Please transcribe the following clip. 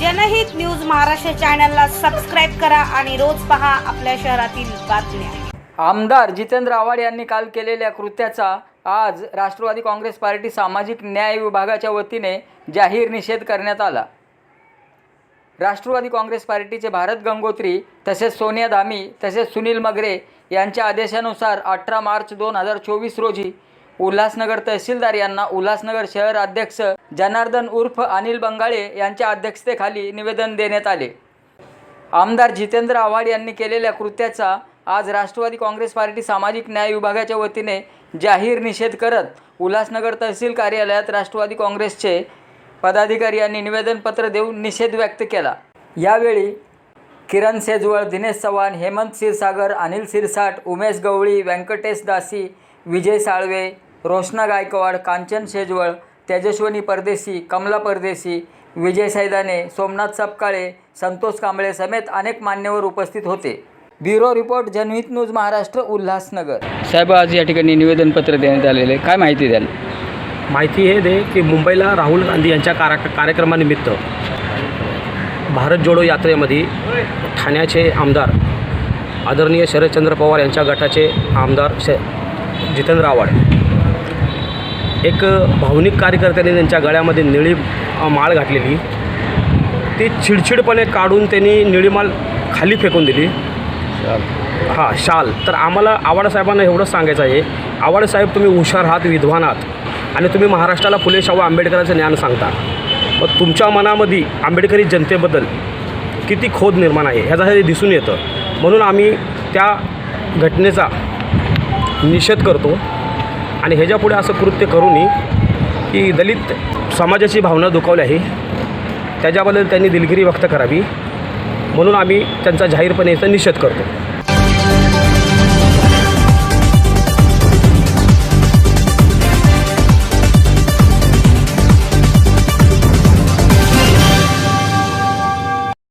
जनहित न्यूज महाराष्ट्र चॅनलला सबस्क्राईब करा आणि रोज पहा आपल्या शहरातील बातम्या. आमदार जितेंद्र आव्हाड यांनी काल केलेल्या कृत्याचा आज राष्ट्रवादी काँग्रेस पार्टी सामाजिक न्याय विभागाच्या वतीने जाहीर निषेध करण्यात आला. राष्ट्रवादी काँग्रेस पार्टीचे भारत गंगोत्री तसेच सोनिया धामी तसेच सुनील मगरे यांच्या आदेशानुसार अठरा मार्च दोन हजार चोवीस रोजी उल्हासनगर तहसीलदार यांना उल्हासनगर शहर अध्यक्ष जनार्दन उर्फ अनिल बंगाळे यांच्या अध्यक्षतेखाली निवेदन देण्यात आले. आमदार जितेंद्र आव्हाड यांनी केलेल्या कृत्याचा आज राष्ट्रवादी काँग्रेस पार्टी सामाजिक न्याय विभागाच्या वतीने जाहीर निषेध करत उल्हासनगर तहसील कार्यालयात राष्ट्रवादी काँग्रेसचे पदाधिकारी यांनी निवेदनपत्र देऊन निषेध व्यक्त केला. यावेळी किरण सेजवळ दिनेश चव्हाण हेमंत क्षीरसागर अनिल सिरसाट उमेश गवळी व्यंकटेश दासी विजय साळवे रोशना गायकवाड कांचन शेजवळ तेजस्वनी परदेशी कमला परदेशी विजय सैदाने सोमनाथ सपकाळे संतोष कांबळे समेत अनेक मान्यवर उपस्थित होते. Bureau report Janhit news Maharashtra Ulhasnagar. साहेब आज या ठिकाणी निवेदनपत्र देण्यात आलेले काय माहिती द्याल? माहिती हे दे की मुंबईला राहुल गांधी यांच्या कारा कार्यक्रमानिमित्त भारत जोडो यात्रेमध्ये ठाण्याचे आमदार आदरणीय शरदचंद्र पवार यांच्या गटाचे आमदार श जितेंद्र आव्हाड एक भावनिक कार्यकर्त्याने त्यांच्या गळ्यामध्ये निळी माळ घातलेली. ती चिडचिडपणे काढून त्यांनी निळी माळ खाली फेकून दिली. हां शाल. तर आम्हाला आव्हाड साहेबांना एवढंच सांगायचं आहे. आव्हाड साहेब तुम्ही हुशार आहात विद्वान आहात. आणि तुम्ही महाराष्ट्राला फुले शाहू आंबेडकरांचं ज्ञान सांगता. मग तुमच्या मनामध्ये आंबेडकरी जनतेबद्दल किती खोद निर्माण आहे ह्याचं हे दिसून येतं. म्हणून आम्ही त्या घटनेचा निषेध करतो. आणि ह्याच्यापुढे असं कृत्य करूनही की दलित समाजाची भावना दुखावली आहे. त्याच्याबद्दल त्यांनी दिलगिरी व्यक्त करावी. म्हणून आम्ही त्यांचा जाहीरपणे याचा निषेध करतो.